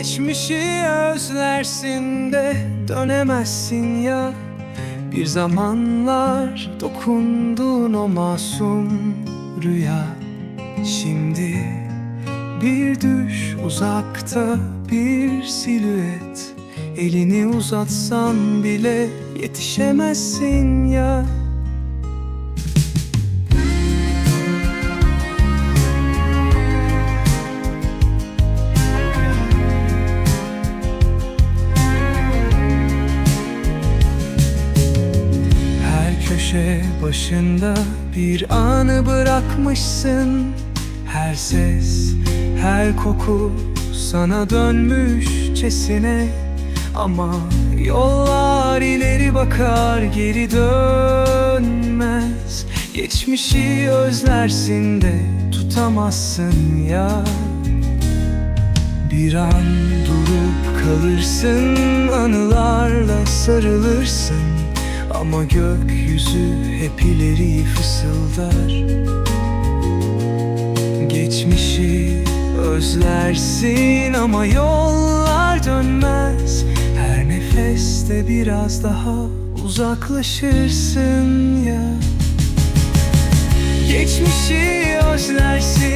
Geçmişi özlersin de dönemezsin ya. Bir zamanlar dokunduğun o masum rüya. Şimdi bir düş uzakta bir silüet. Elini uzatsan bile yetişemezsin ya köşe başında bir anı bırakmışsın. Her ses, her koku sana dönmüşçesine Ama yollar ileri bakar geri dönmez. Geçmişi özlersin de tutamazsın ya. Bir an durup kalırsın Anılarla sarılırsın Ama gökyüzü hep ileri fısıldar. Geçmişi özlersin ama yollar dönmez. Her nefeste biraz daha uzaklaşırsın ya. Geçmişi özlersin